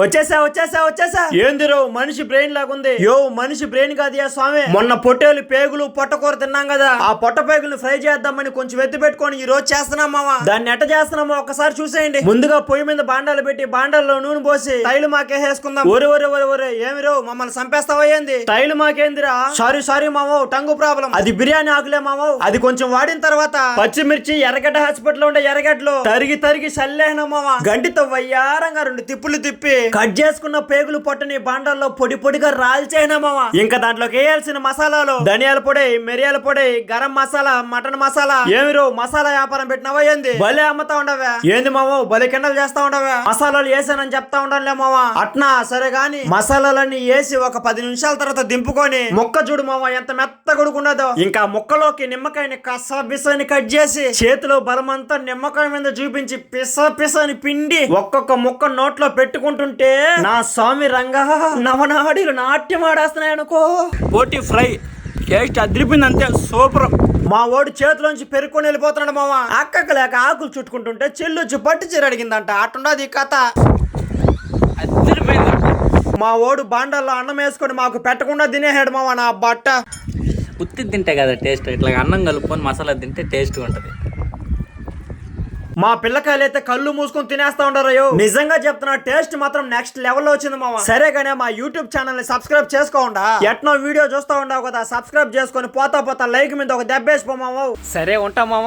వచ్చేసా వచ్చేసా వచ్చేసా. ఏంది రో మనిషి బ్రెయిన్ లాగుంది. యో మనిషి బ్రెయిన్ కాదు స్వామి. మొన్న పొట్టేలు పేగులు పొట్టకూర తిన్నాం కదా. ఆ పొట్ట పేగులు ఫ్రై చేద్దామని కొంచెం ఎత్తి పెట్టుకొని ఈ రోజు చేస్తున్నాం మామ దాన్ని ఎట్ట చేస్తున్నామో ఒకసారి చూసేయండి. ముందుగా పొయ్యి మీద బాండాలు పెట్టి బాండాల్లో నూనె పోసి తైలు మాకే వేసుకుందాం. ఒరే ఒరే ఒరే ఒరే ఏమి రో మమ్మల్ని చంపేస్తావా ఏంది? తైలు మాకేందిరా? సారీ సారీ మామో టంగు ప్రాబ్లం. అది బిర్యానీ ఆకులే మామో అది కొంచెం వాడిన తర్వాత పచ్చిమిర్చి ఎర్రగడ్డ హాస్పిటల్ ఉండే ఎర్రగడ్డలు. తరిగి తరిగి చల్లేహన మామ గంటితో వయ్యారంగా రెండు తిప్పులు తిప్పి కట్ చేసుకున్న పేగులు పొట్టని బాండాల్లో పొడి పొడిగా రాల్చేయన మామ ఇంకా దాంట్లోకి వేయాల్సిన మసాలాలు ధనియాల పొడి మిరియాల పొడి గరం మసాలా మటన్ మసాలా. ఏమి మసాలా వ్యాపారం పెట్టినవా ఏంది? భలే అమ్ముతా ఉండవా. ఏంది మామ భలే కిండలు చేస్తా ఉండవా. మసాలాలు వేసానని చెప్తా ఉండాలే మామ అట్నా సరే గాని మసాలాలన్నీ వేసి ఒక పది నిమిషాల తర్వాత దింపుకొని ముక్క చూడు మామ ఎంత మెత్త కొడుకున్నదో ఇంకా ముక్కలోకి నిమ్మకాయని కస బిసని కట్ చేసి చేతిలో బలమంతా నిమ్మకాయ మీద చూపించి పిస పిసని పిండి ఒక్కొక్క ముక్క నోట్లో పెట్టుకుంటుంటే నా స్వామి రంగా నవనాడీలు నాట్యం ఆడేస్తున్నాయి అనుకో. పోటీ ఫ్రై. టేస్ట్ అదిరిపోయింది అంతే సూపర్. మా ఓడి చేతిలోంచి పెరుక్కొని వెళ్ళిపోతున్నాడు మామ అక్కక లేక ఆకులు చుట్టుకుంటుంటే చెల్లొచ్చి పట్టు చీర అడిగిందంట. అట్టుండదు ఈ కథ. అదిరిపోయింది మా ఓడు బాండల్లో అన్నం వేసుకొని మాకు పెట్టకుండా తినేసాడు మామ నా బట్ట. ఉత్తి తింటే కదా టేస్ట్ ఇట్లా అన్నం కలుపుకొని మసాలా తింటే టేస్ట్గా ఉంటుంది. మా పిల్లకాయలు అయితే కళ్ళు మూసుకొని తినేస్తా ఉండరు నిజంగా చెప్తున్నా టేస్ట్ మాత్రం నెక్స్ట్ లెవెల్లో వచ్చింది మామ. సరే కానీ మా యూట్యూబ్ ఛానల్ని సబ్స్క్రైబ్ చేసుకోండా ఎట్నో వీడియో చూస్తా ఉండవు కదా సబ్స్క్రైబ్ చేసుకొని పోతా పోతా లైక్ మీద ఒక దెబ్బేసిపో మామ. సరే ఉంటాం మామ.